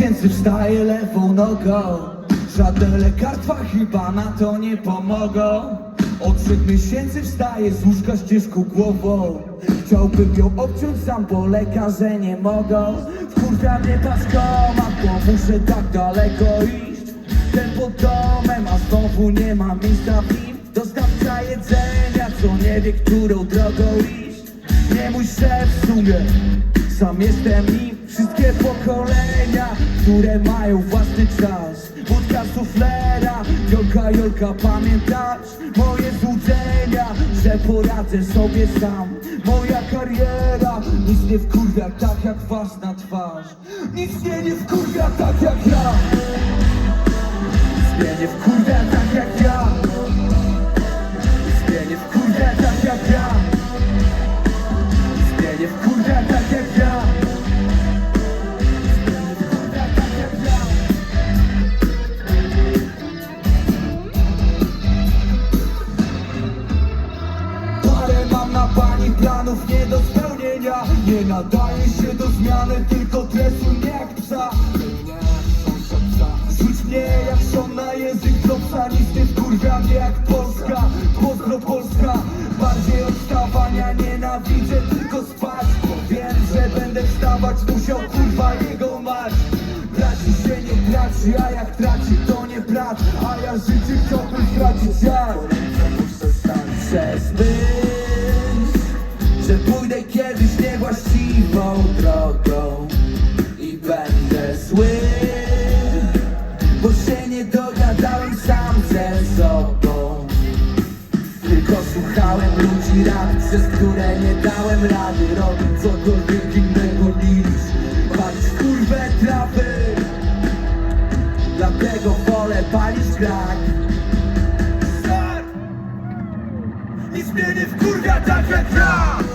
miesięcy wstaję lewą nogą. Żadne lekarstwa chyba na to nie pomogą. Od trzech miesięcy wstaję z łóżka ścieżką głową. Chciałbym ją obciąć sam, bo lekarze nie mogą. Wkurwia mnie paskomat, bo muszę tak daleko iść. Ten pod domem, a znowu nie ma miejsca w nim. Dostawca jedzenia, co nie wie, którą drogą iść. Nie mój szef w sumie, sam jestem nim. Wszystkie pokolenia, które mają własny czas. Wódka suflera, Jolka, Jolka, pamiętasz Moje złudzenia, że poradzę sobie sam. Moja kariera, nic nie wkurwia tak jak własna twarz. Nic mnie nie wkurwia tak jak planów nie do spełnienia Nie nadaje się do zmiany, tylko tresuj mnie jak psa Rzuć mnie jak szon na język psa Nic nie jak Polska Pozdro Polska Bardziej odstawania nienawidzę tylko spać wiem, że będę wstawać musiał kurwa jego mać Traci się nie traci, a jak traci to nie brat A ja życie chciałbym stracić jak przez rad Przez które nie dałem rady Robić cokolwiek innego niż Palić kurwę trawy. Dlatego wolę palić krak! Nic mnie nie wkurwia tak jak ja